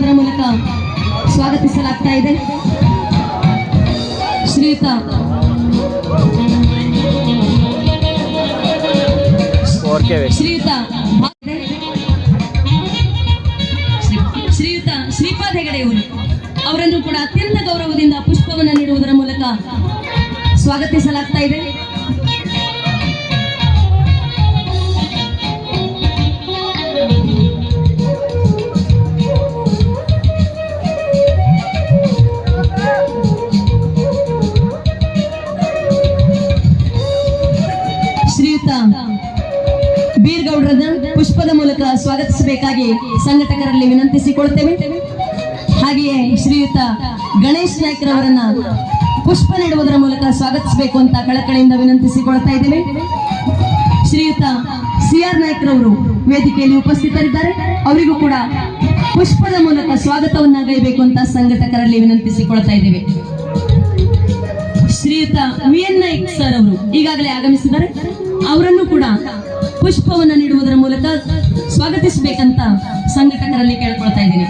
ನೀಡುವುದರ ಮೂಲಕ ಸ್ವಾಗತಿಸಲಾಗ್ತಾ ಇದೆ. ಶ್ರೀಯುತ. ಶ್ರೀಯುತ ಶ್ರೀಯುತ ಶ್ರೀಪಾದ್ ಹೆಗಡೆಯವರು ಅವರನ್ನು ಕೂಡ ಅತ್ಯಂತ ಗೌರವದಿಂದ ಪುಷ್ಪವನ್ನು ನೀಡುವುದರ ಮೂಲಕ ಸ್ವಾಗತಿಸಲಾಗ್ತಾ ಇದೆ. ಸ್ವಾಗತಿಸಬೇಕಾಗಿ ಸಂಘಟಕರಲ್ಲಿ ವಿನಂತಿಸಿಕೊಳ್ತೇವೆ. ಹಾಗೆಯೇ ಶ್ರೀಯುತ ಗಣೇಶ್ ನಾಯ್ಕರವರನ್ನ ಪುಷ್ಪ ನೀಡುವುದರ ಮೂಲಕ ಸ್ವಾಗತಿಸಬೇಕು ಅಂತ ಕಳಕಳಿಯಿಂದ ವಿನಂತಿಸಿಕೊಳ್ತಾ ಇದ್ದೇವೆ. ಶ್ರೀಯುತ ಸಿ ಆರ್ ನಾಯ್ಕರವರು ವೇದಿಕೆಯಲ್ಲಿ ಉಪಸ್ಥಿತರಿದ್ದಾರೆ. ಅವರಿಗೂ ಕೂಡ ಪುಷ್ಪದ ಮೂಲಕ ಸ್ವಾಗತವನ್ನ ಗೈಬೇಕು ಅಂತ ಸಂಘಟಕರಲ್ಲಿ ವಿನಂತಿಸಿಕೊಳ್ತಾ ಇದ್ದೇವೆ. ಶ್ರೀಯುತ ವಿ ಎನ್ ನಾಯ್ಕ್ ಸರ್ ಅವರು ಈಗಾಗಲೇ ಆಗಮಿಸಿದ್ದಾರೆ. ಅವರನ್ನು ಕೂಡ ಪುಷ್ಪವನ್ನು ನೀಡುವುದರ ಮೂಲಕ ಸ್ವಾಗತಿಸಬೇಕಂತ ಸಂಘಟಕರಲ್ಲಿ ಕೇಳ್ಕೊಳ್ತಾ ಇದ್ದೀನಿ.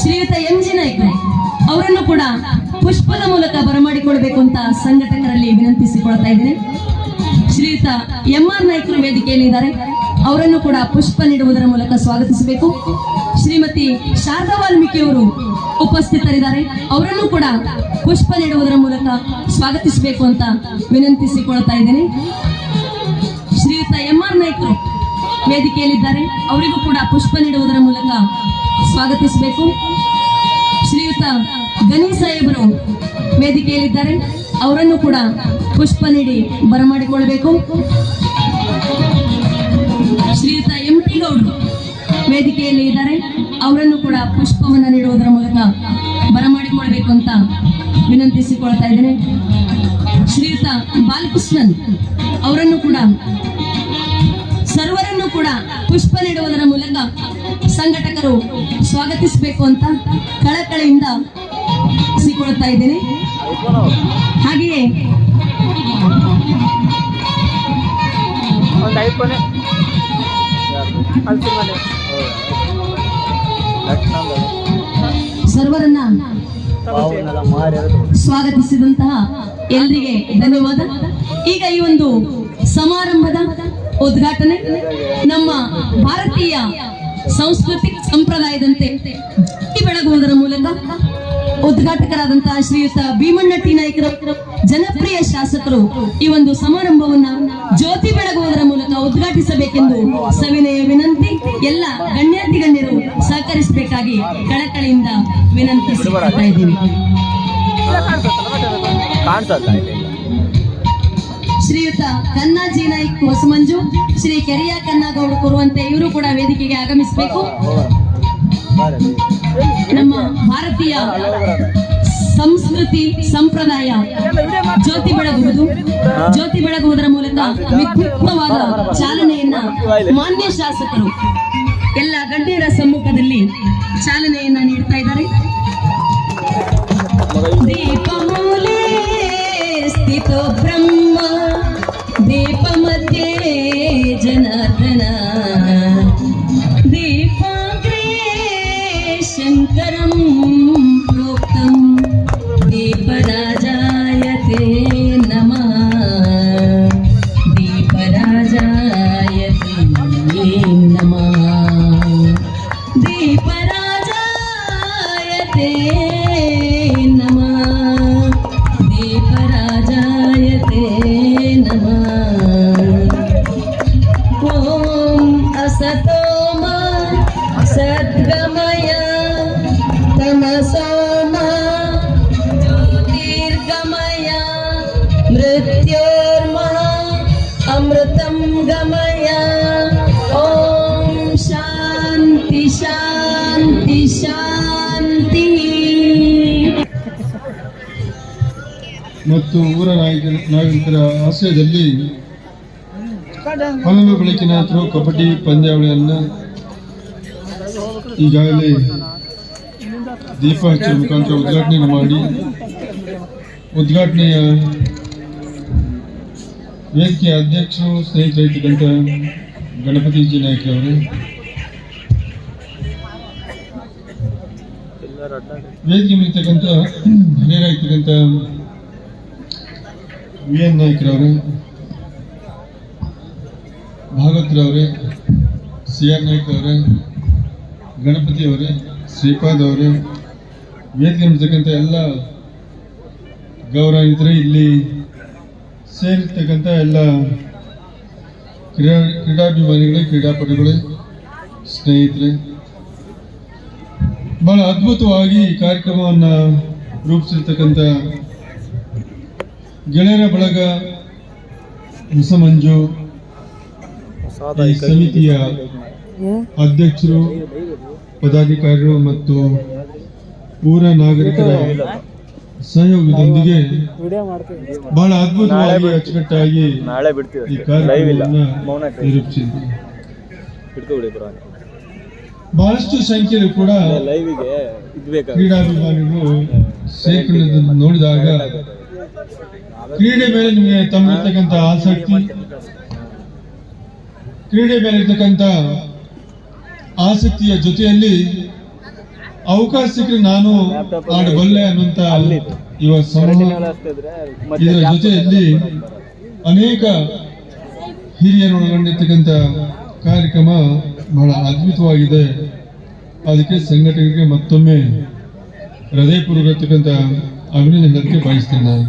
ಶ್ರೀಯುತ ಎಂ ಜಿ ನಾಯ್ಕರು, ಅವರನ್ನು ಕೂಡ ಪುಷ್ಪದ ಮೂಲಕ ಬರಮಾಡಿಕೊಳ್ಬೇಕು ಅಂತ ಸಂಘಟಕರಲ್ಲಿ ವಿನಂತಿಸಿಕೊಳ್ತಾ ಇದ್ದೀನಿ. ಶ್ರೀಯುತ ಎಂ ಆರ್ ನಾಯ್ಕರು ವೇದಿಕೆಯಲ್ಲಿದ್ದಾರೆ. ಅವರನ್ನು ಕೂಡ ಪುಷ್ಪ ನೀಡುವುದರ ಮೂಲಕ ಸ್ವಾಗತಿಸಬೇಕು. ಶ್ರೀಮತಿ ಶಾರದಾ ವಾಲ್ಮೀಕಿ ಅವರು ಉಪಸ್ಥಿತರಿದ್ದಾರೆ. ಅವರನ್ನು ಕೂಡ ಪುಷ್ಪ ನೀಡುವುದರ ಮೂಲಕ ಸ್ವಾಗತಿಸಬೇಕು ಅಂತ ವಿನಂತಿಸಿಕೊಳ್ತಾ ಇದ್ದೀನಿ. ಶ್ರೀಯುತ ಎಂ ಆರ್ ನಾಯ್ಕರು ವೇದಿಕೆಯಲ್ಲಿದ್ದಾರೆ. ಅವರಿಗೂ ಕೂಡ ಪುಷ್ಪ ನೀಡುವುದರ ಮೂಲಕ ಸ್ವಾಗತಿಸಬೇಕು. ಶ್ರೀಯುತ ಗನಿ ಸಾಹೇಬರು ವೇದಿಕೆಯಲ್ಲಿದ್ದಾರೆ. ಅವರನ್ನು ಕೂಡ ಪುಷ್ಪ ನೀಡಿ ಬರಮಾಡಿಕೊಳ್ಳಬೇಕು. ಶ್ರೀಯುತ ಎಂ ಟಿ ಗೌಡ್ರು ವೇದಿಕೆಯಲ್ಲಿ ಇದ್ದಾರೆ. ಅವರನ್ನು ಕೂಡ ಪುಷ್ಪವನ್ನು ನೀಡುವುದರ ಮೂಲಕ ಬರಮಾಡಿಕೊಳ್ಬೇಕು ಅಂತ ವಿನಂತಿಸಿಕೊಳ್ತಾ ಇದ್ದೇನೆ. ಶ್ರೀಯುತ ಬಾಲಕೃಷ್ಣನ್ ಅವರನ್ನು ಕೂಡ ಕೂಡ ಪುಷ್ಪ ನೀಡುವುದರ ಮೂಲಕ ಸಂಘಟಕರು ಸ್ವಾಗತಿಸಬೇಕು ಅಂತ ಕಳಕಳಿಯಿಂದ ಸಿಕ್ಕೊಳ್ತಾ ಇದ್ದೀನಿ. ಹಾಗೆಯೇ ಸರ್ವರನ್ನ ಸ್ವಾಗತಿಸಿದಂತಹ ಎಲ್ಲರಿಗೆ ಧನ್ಯವಾದ. ಈಗ ಈ ಒಂದು ಸಮಾರಂಭದ ಉದ್ಘಾಟನೆ. ನಮ್ಮ ಭಾರತೀಯ ಸಂಸ್ಕೃತಿ ಸಂಪ್ರದಾಯದಂತೆ ಬೆಳಗುವುದರ ಮೂಲಕ ಉದ್ಘಾಟಕರಾದಂತಹ ಶ್ರೀಯುತ ಭೀಮಣ್ಣ ಟಿ ನಾಯ್ಕರ, ಜನಪ್ರಿಯ ಶಾಸಕರು ಈ ಒಂದು ಸಮಾರಂಭವನ್ನ ಜ್ಯೋತಿ ಬೆಳಗುವುದರ ಮೂಲಕ ಉದ್ಘಾಟಿಸಬೇಕೆಂದು ಸವಿನಯ ವಿನಂತಿ, ಎಲ್ಲ ಗಣ್ಯಾತಿ ಗಣ್ಯರು ಸಹಕರಿಸಬೇಕಾಗಿ ಕಳಕಳಿಯಿಂದ ವಿನಂತಿಸಿಕೊಳ್ತಾ ಇದ್ದೀವಿ ಕನ್ನಾಜಿ ನಾಯ್ಕ್ ಹೊಸಮಂಜು, ಶ್ರೀ ಕೆರೆಯ ಕನ್ನಗೌಡ ಕೊರುವಂತೆ ಇವರು ಕೂಡ ವೇದಿಕೆಗೆ ಆಗಮಿಸಬೇಕು. ನಮ್ಮ ಭಾರತೀಯ ಸಂಸ್ಕೃತಿ ಸಂಪ್ರದಾಯ ಜ್ಯೋತಿ ಬೆಳಗುವುದು. ಜ್ಯೋತಿ ಬೆಳಗುವುದರ ಮೂಲಕ ವಿದ್ಯುಕ್ತವಾದ ಚಾಲನೆಯನ್ನ ಮಾನ್ಯ ಶಾಸಕರು ಎಲ್ಲ ಗಣ್ಯರ ಸಮ್ಮುಖದಲ್ಲಿ ಚಾಲನೆಯನ್ನ ನೀಡ್ತಾ ಇದ್ದಾರೆ. अमृतं गमय ॐ शान्ति शान्ति शान्ति ಮತ್ತು ಊರ ನಾಯಕ ನಾಗರಿಕರ ಆಶ್ರಯದಲ್ಲಿ ಹಲವು ಬೆಳಕಿನ ಥ್ರೋ ಕಬಡ್ಡಿ ಪಂದ್ಯಾವಳಿಯನ್ನು ಈಗಾಗಲೇ ದೀಪ ಹಚ್ಚುವ ಮುಖಾಂತರ ಉದ್ಘಾಟನೆ ಮಾಡಿ ಉದ್ಘಾಟನೆಯ ವೇದಿಕೆಯ ಅಧ್ಯಕ್ಷರು ಸ್ನೇಹಿತರಾಗಿರ್ತಕ್ಕಂಥ ಗಣಪತಿ ಜಿ ನಾಯ್ಕ ಅವರು? ವೇದಿಕೆ ಮೇಲಿರ್ತಕ್ಕಂಥ ಹಿರಿಯರಾಗಿರ್ತಕ್ಕಂಥ ವಿ ಎನ್ ನಾಯ್ಕರವರೇ, ಭಾಗವತ್ರವರೇ ಸಿ ಆರ್ ನಾಯ್ಕ ಅವರೇ ಗಣಪತಿ ಅವರೇ ಶ್ರೀಪಾದ್ ಅವರೇ ವೇದಿಕೆ ಮೇಲಿರ್ತಕ್ಕಂಥ ಎಲ್ಲ ಗೌರವಿತರೆ ಇಲ್ಲಿ ಸೇರಿರ್ತಕ್ಕಂಥ ಎಲ್ಲ ಕ್ರೀಡಾ, ಕ್ರೀಡಾಭಿಮಾನಿಗಳೇ, ಕ್ರೀಡಾಪಟುಗಳು, ಸ್ನೇಹಿತರೆ, ಬಹಳ ಅದ್ಭುತವಾಗಿ ಈ ಕಾರ್ಯಕ್ರಮವನ್ನು ರೂಪಿಸಿರ್ತಕ್ಕಂಥ ಗೆಳೆಯರ ಬಳಗ ಹೊಸಮಂಜು ಸಮಿತಿಯ ಅಧ್ಯಕ್ಷರು ಪದಾಧಿಕಾರಿಗಳು ಮತ್ತು ಊರ ನಾಗರಿಕರ ಸಹಯೋಗದೊಂದಿಗೆ ಬಹಳ ಅದ್ಭುತವಾಗಿ ಅಚ್ಚುಕಟ್ಟಾಗಿ ನಾಳೆ ಈ ಬಿಡ್ತೀವಿ ಲೈವ್ ಇಲ್ಲ ಮೌನ ಬ್ರೋ. ಬಹಳಷ್ಟು ಸಂಖ್ಯೆಯಲ್ಲಿ ಕೂಡ ಲೈವಿಗೆ ಕ್ರೀಡಾಭಿಮಾನಿಗಳು ಸೇರ್ಕೊಳ್ಳೋದನ್ನು ನೋಡಿದಾಗ ಕ್ರೀಡೆ ಮೇಲೆ ನಿಮಗೆ ತಮ್ಮಿರ್ತಕ್ಕಂಥ ಆಸಕ್ತಿ ಕ್ರೀಡೆ ಮೇಲೆ ಇರ್ತಕ್ಕಂಥ ಆಸಕ್ತಿಯ ಜೊತೆಯಲ್ಲಿ ಅವಕಾಶ ಸಿಕ್ಕರೆ ನಾನು ಆಡಬಲ್ಲೆ ಅನ್ನುವಂತ ಇದರ ಜೊತೆಯಲ್ಲಿ ಅನೇಕ ಹಿರಿಯರು ಒಳಗೊಂಡಿರ್ತಕ್ಕಂಥ ಕಾರ್ಯಕ್ರಮ ಬಹಳ ಅದ್ಭುತವಾಗಿದೆ. ಅದಕ್ಕೆ ಸಂಘಟಕರಿಗೆ ಮತ್ತೊಮ್ಮೆ ಹೃದಯಪೂರ್ವಕರ್ತಕ್ಕಂಥ ಅಭಿನಂದನೆ ಬಯಸ್ತೇನೆ ನಾನು.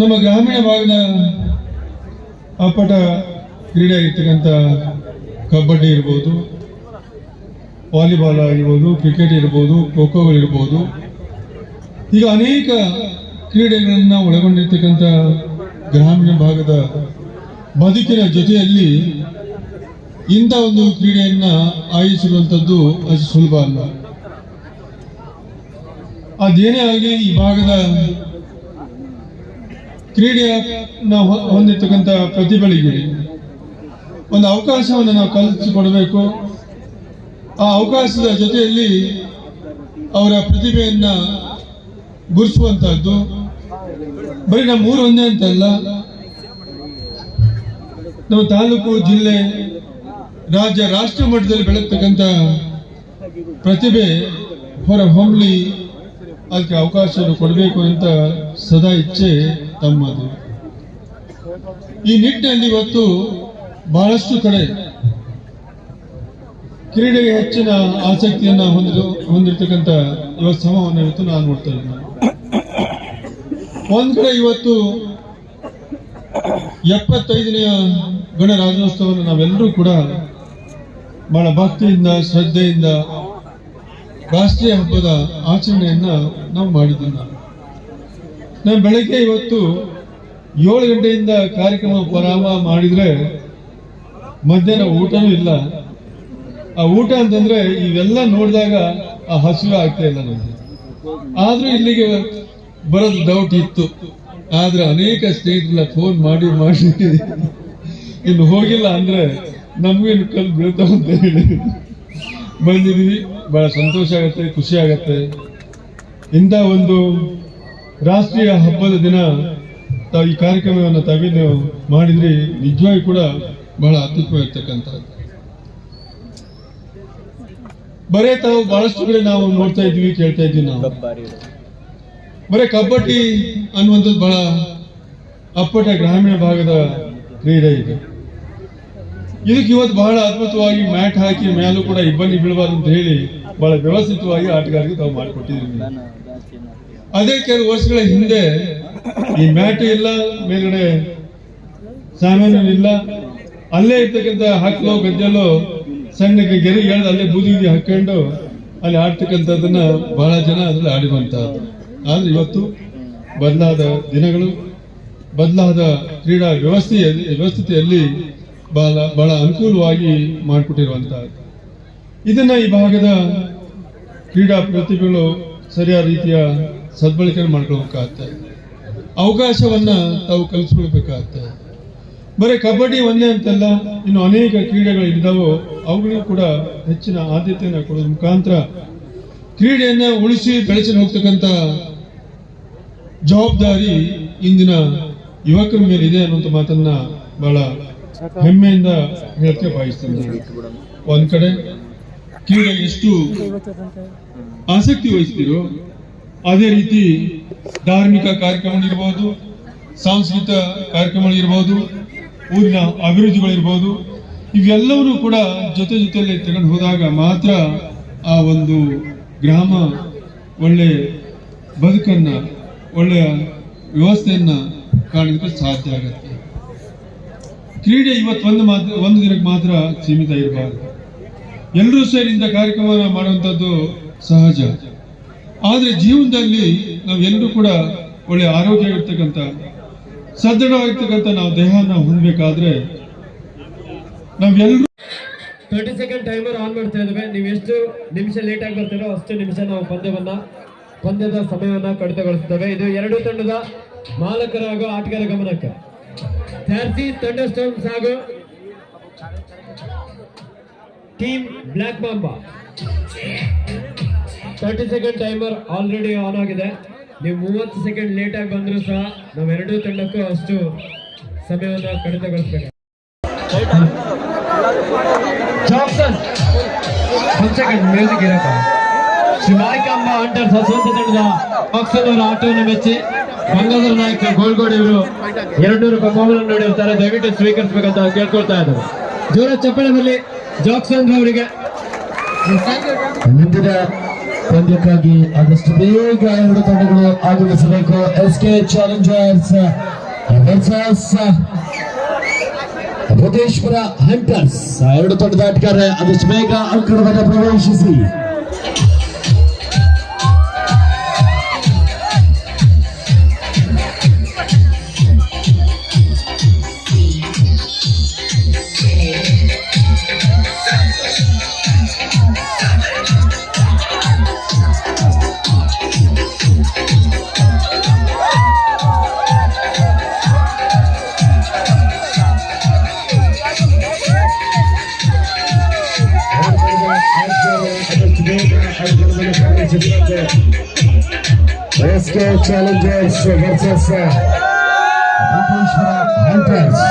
ನಮ್ಮ ಗ್ರಾಮೀಣ ಭಾಗದ ಅಪ್ಪಟ ಕ್ರೀಡೆ ಇರ್ತಕ್ಕಂಥ ಕಬಡ್ಡಿ ಇರ್ಬೋದು ವಾಲಿಬಾಲ್ ಆಗಿರ್ಬೋದು, ಕ್ರಿಕೆಟ್ ಇರ್ಬೋದು, ಖೋ ಖೋಗಳಿರ್ಬೋದು ಈಗ ಅನೇಕ ಕ್ರೀಡೆಗಳನ್ನು ಒಳಗೊಂಡಿರ್ತಕ್ಕಂಥ ಗ್ರಾಮೀಣ ಭಾಗದ ಬದುಕಿನ ಜೊತೆಯಲ್ಲಿ ಇಂಥ ಒಂದು ಕ್ರೀಡೆಯನ್ನ ಆಯೋಜಿಸಿರುವಂಥದ್ದು ಅದು ಸುಲಭ ಅಲ್ಲ. ಅದೇನೇ ಆಗಲಿ ಈ ಭಾಗದ ಕ್ರೀಡೆಯ ನಾವು ಹೊಂದಿರ್ತಕ್ಕಂಥ ಪ್ರತಿಭೆಗಳಿಗೆ ಒಂದು ಅವಕಾಶವನ್ನು ನಾವು ಕಲ್ಪಿಸಿಕೊಡಬೇಕು. ಆ ಅವಕಾಶದ ಜೊತೆಯಲ್ಲಿ ಅವರ ಪ್ರತಿಭೆಯನ್ನ ಗುರುಸುವಂತಹದ್ದು ಬರೀ ನಮ್ಮ ಊರು ಒಂದೇ ಅಂತಲ್ಲ ನಮ್ಮ ತಾಲೂಕು, ಜಿಲ್ಲೆ, ರಾಜ್ಯ ರಾಷ್ಟ್ರ ಮಟ್ಟದಲ್ಲಿ ಬೆಳಗ್ತಕ್ಕಂಥ ಪ್ರತಿಭೆ ಹೊರ ಹೊಮ್ಮಲಿ ಅದಕ್ಕೆ ಅವಕಾಶವನ್ನು ಕೊಡಬೇಕು ಅಂತ ಸದಾ ಇಚ್ಛೆ ತಮ್ಮದು. ಈ ನಿಟ್ಟಿನಲ್ಲಿ ಇವತ್ತು ಬಹಳಷ್ಟು ಕಡೆ ಕ್ರೀಡೆಗೆ ಹೆಚ್ಚಿನ ಆಸಕ್ತಿಯನ್ನ ಹೊಂದಿರು ಹೊಂದಿರ್ತಕ್ಕಂಥ ಇವತ್ತು ಸಮವನ್ನು ಇವತ್ತು ನಾನು ನೋಡ್ತಾ ಇದ್ದೀನಿ ಒಂದ್ ಕಡೆ ಇವತ್ತು ಎಪ್ಪತ್ತೈದನೆಯ ಗಣರಾಜ್ಯೋತ್ಸವವನ್ನು ನಾವೆಲ್ಲರೂ ಕೂಡ ಬಹಳ ಭಕ್ತಿಯಿಂದ, ಶ್ರದ್ಧೆಯಿಂದ ರಾಷ್ಟ್ರೀಯ ಹಬ್ಬದ ಆಚರಣೆಯನ್ನ ನಾವು ಮಾಡಿದ್ದೀವಿ ನಾವು. ನಾನು ಬೆಳಗ್ಗೆ ಇವತ್ತು ಏಳು ಗಂಟೆಯಿಂದ ಕಾರ್ಯಕ್ರಮ ಪ್ರಾರಂಭ ಮಾಡಿದ್ರೆ ಮಧ್ಯಾಹ್ನ ಊಟನೂ ಇಲ್ಲ. ಆ ಊಟ ಅಂತಂದ್ರೆ ಇವೆಲ್ಲ ನೋಡಿದಾಗ ಆ ಹಸಿವೆ ಆಗ್ತಾ ಇಲ್ಲ ನನಗೆ ಆದ್ರೂ ಇಲ್ಲಿಗೆ ಬರೋದು ಡೌಟ್ ಇತ್ತು. ಆದ್ರೆ ಅನೇಕ ಸ್ನೇಹಿತರೆಲ್ಲ ಫೋನ್ ಮಾಡಿ ಮಾಡಿ. ಇನ್ನು ಹೋಗಿಲ್ಲ ಅಂದ್ರೆ ನಮ್ಗೇನು ಕಲ್ ಬೀಳ್ತಾವ ಅಂತ ಹೇಳಿ ಬಂದಿದ್ದೀವಿ, ಬಹಳ ಸಂತೋಷ ಆಗತ್ತೆ, ಖುಷಿ ಆಗತ್ತೆ. ಇಂಥ ಒಂದು ರಾಷ್ಟ್ರೀಯ ಹಬ್ಬದ ದಿನ ತಾವು ಈ ಕಾರ್ಯಕ್ರಮವನ್ನು ತಾವೇನು ಮಾಡಿದ್ರಿ ನಿಜವಾಗಿ ಕೂಡ ಬಹಳ ಅತ್ಯುತ್ತಮವಾಗಿರ್ತಕ್ಕಂಥದ್ದು ಬರೇ ತಾವು ಬಹಳಷ್ಟು ಕಡೆ ನಾವು ನೋಡ್ತಾ ಇದ್ವಿ ಕೇಳ್ತಾ ಇದ್ವಿ ನಾವು. ಬರೇ ಕಬಡ್ಡಿ ಅನ್ನುವಂಥದ್ದು ಬಹಳ ಅಪ್ಪಟ ಗ್ರಾಮೀಣ ಭಾಗದ ಕ್ರೀಡೆ ಇದೆ. ಇದಕ್ಕೆ ಇವತ್ತು ಬಹಳ ಅದ್ಭುತವಾಗಿ ಮ್ಯಾಟ್ ಹಾಕಿ ಮೇಲೂ ಕೂಡ ಇಬ್ಬನಿ ಬೀಳಬಾರ್ದು ಅಂತ ಹೇಳಿ ಬಹಳ ವ್ಯವಸ್ಥಿತವಾಗಿ ಆಟಗಾರರಿಗೆ ತಾವು ಮಾಡಿಕೊಟ್ಟಿದ್ದೀವಿ ಅದೇ ಕೆಲವು ವರ್ಷಗಳ ಹಿಂದೆ ಈ ಮ್ಯಾಟ್ ಇಲ್ಲ, ಮೇಲ್ಗಡೆ ಸಾಮಾನು ಇಲ್ಲ, ಅಲ್ಲೇ ಇರ್ತಕ್ಕಂಥ ಹಕ್ಕಲೋ ಗದ್ದೆಲ್ಲೋ ಸಣ್ಣ ಗೆರೆ ಎಳೆದು ಅಲ್ಲೇ ಬೂದಿಗೆ ಹಾಕೊಂಡು ಅಲ್ಲಿ ಆಡ್ತಕ್ಕಂಥದ್ದನ್ನ ಬಹಳ ಜನ ಅದ್ರಲ್ಲಿ ಆಡಿರುವಂತಹದ್ದು ಆದ್ರೆ ಇವತ್ತು ಬದಲಾದ ದಿನಗಳು, ಬದಲಾದ ಕ್ರೀಡಾ ವ್ಯವಸ್ಥೆಯಲ್ಲಿ, ವ್ಯವಸ್ಥಿತಿಯಲ್ಲಿ ಬಹಳ ಬಹಳ ಅನುಕೂಲವಾಗಿ ಮಾಡಿಕೊಟ್ಟಿರುವಂತಹದ್ದು ಇದನ್ನ ಈ ಭಾಗದ ಕ್ರೀಡಾ ಪ್ರತಿಭೆಗಳು ಸರಿಯಾದ ರೀತಿಯ ಸದ್ಬಳಕೆ ಮಾಡ್ಕೊಳ್ಬೇಕಾಗ್ತದೆ. ಅವಕಾಶವನ್ನ ತಾವು ಕಲ್ಪಿಸ್ಕೊಳ್ಬೇಕಾಗತ್ತೆ ಬರೀ ಕಬಡ್ಡಿ ಒಂದೇ ಅಂತಲ್ಲ, ಇನ್ನು ಅನೇಕ ಕ್ರೀಡೆಗಳು ಇದ್ದಾವೋ ಅವುಗಳಿಗೂ ಕೂಡ ಹೆಚ್ಚಿನ ಆದ್ಯತೆಯನ್ನು ಕೊಡೋದ್ರ ಮುಖಾಂತರ ಕ್ರೀಡೆಯನ್ನ ಉಳಿಸಿ ಬೆಳೆಸಲು ಹೋಗ್ತಕ್ಕಂಥ ಜವಾಬ್ದಾರಿ ಇಂದಿನ ಯುವಕರ ಮೇಲೆ ಇದೆ ಅನ್ನುವಂಥ ಮಾತನ್ನ ಬಹಳ ಹೆಮ್ಮೆಯಿಂದ ಹೇಳಕ್ಕೆ ಬಯಸ್ತೇನೆ. ಒಂದ್ ಕಡೆ, ಕ್ರೀಡೆ ಎಷ್ಟು ಆಸಕ್ತಿ ವಹಿಸ್ತೀರೋ, ಅದೇ ರೀತಿ ಧಾರ್ಮಿಕ ಕಾರ್ಯಕ್ರಮಗಳಿರ್ಬೋದು, ಸಾಂಸ್ಕೃತಿಕ ಕಾರ್ಯಕ್ರಮಗಳಿರ್ಬೋದು ಊರಿನ ಅಭಿವೃದ್ಧಿಗಳಿರ್ಬೋದು, ಇವೆಲ್ಲವನ್ನೂ ಕೂಡ ಜೊತೆ ಜೊತೆಯಲ್ಲಿ ತಗೊಂಡು ಹೋದಾಗ ಮಾತ್ರ ಆ ಒಂದು ಗ್ರಾಮ ಒಳ್ಳೆ ಬದುಕನ್ನು, ಒಳ್ಳೆಯ ವ್ಯವಸ್ಥೆಯನ್ನು ಕಾಣಲಿಕ್ಕೆ ಸಾಧ್ಯ ಆಗುತ್ತೆ. ಕ್ರೀಡೆ ಇವತ್ತು ಒಂದು ಮಾತ್ರ, ಒಂದು ದಿನಕ್ಕೆ ಮಾತ್ರ ಸೀಮಿತ ಇರಬಾರ್ದು. ಎಲ್ಲರೂ ಸೇರಿ ಇಂಥ ಕಾರ್ಯಕ್ರಮವನ್ನು ಮಾಡುವಂಥದ್ದು ಸಹಜ. ಆದರೆ ಜೀವನದಲ್ಲಿ ನಾವೆಲ್ಲರೂ ಕೂಡ ಒಳ್ಳೆಯ ಆರೋಗ್ಯ ಇರ್ತಕ್ಕಂಥ ಸದೃಢವಾಗಿರ್ತಕ್ಕಂಥ ನಾವು ದೇಹನ ಹೊಂದಬೇಕಾದ್ರೆ ನಾವೆಲ್ಲರೂ ತರ್ಟಿ ಸೆಕೆಂಡ್ ಟೈಮರ್ ಆನ್ ಮಾಡ್ತಾ ಇದ್ದೇವೆ. ನೀವು ಎಷ್ಟು ನಿಮಿಷ ಲೇಟ್ ಆಗಿ ಬರ್ತೀರೋ ಅಷ್ಟು ನಿಮಿಷ ನಾವು ಪಂದ್ಯವನ್ನ, ಪಂದ್ಯದ ಸಮಯವನ್ನ ಕಡಿತಗೊಳಿಸುತ್ತೇವೆ. ಇದು ಎರಡು ತಂಡದ ಮಾಲಕರ ಹಾಗೂ ಆಟಗಾರ ಗಮನಕ್ಕೆ. ಥ್ಯಾರ್ಸಿ ತಂಡ ಸ್ಟೋನ್ಸ್ ಹಾಗೂ team black ಬಾಂಬಾ thirty second timer already on ಆಗಿದೆ. ನೀವು ಮೂವತ್ತು ಸೆಕೆಂಡ್ ಲೇಟ್ ಆಗಿ ಬಂದರೂ ಸಹ ಎರಡೂ ತಂಡಕ್ಕೂ ಅಷ್ಟು ಸಮಯವನ್ನು ಕಡಿತಗೊಳಿಸ್ಬೇಕು. ಮ್ಯೂಸಿಕ್ ಇರಪ್ಪ ಶಿವಾಯಿಕಾಂಬ ಅಂಟರ್ ಹಸುವಂತ ತಂಡದ ಅವರ ಆಟವನ್ನು ಮೆಚ್ಚಿ ಗಂಗಾಧರ ನಾಯಕ ಗೋಲ್ಗೋಡಿ ಇವರು ಎರಡು ನೂರು ನೋಡಿರ್ತಾರೆ. ದಯವಿಟ್ಟು ಸ್ವೀಕರಿಸಬೇಕಂತ ಕೇಳ್ಕೊಳ್ತಾ ಇದ್ದಾರೆ. ಜೋರ ಚಪ್ಪಳದಲ್ಲಿ ಜಾಕ್ಸನ್ ಅವರಿಗೆ ಮುಂದಿನ ಪಂದ್ಯಕ್ಕಾಗಿ ಆದಷ್ಟು ಬೇಗ ಎರಡು ತಂಡಗಳು ಆಗಮಿಸಬೇಕು. S K challengers versus Bhuteshwar hunters ಎರಡು ತಂಡದ ಆಟಗಾರ ಆದಷ್ಟು ಬೇಗ ಅಂಕಣವನ್ನು ಪ್ರವೇಶಿಸಿ. ಪ್ರವೇಶಿಸಬೇಕು S K challengers versus Bhuteshwar hunters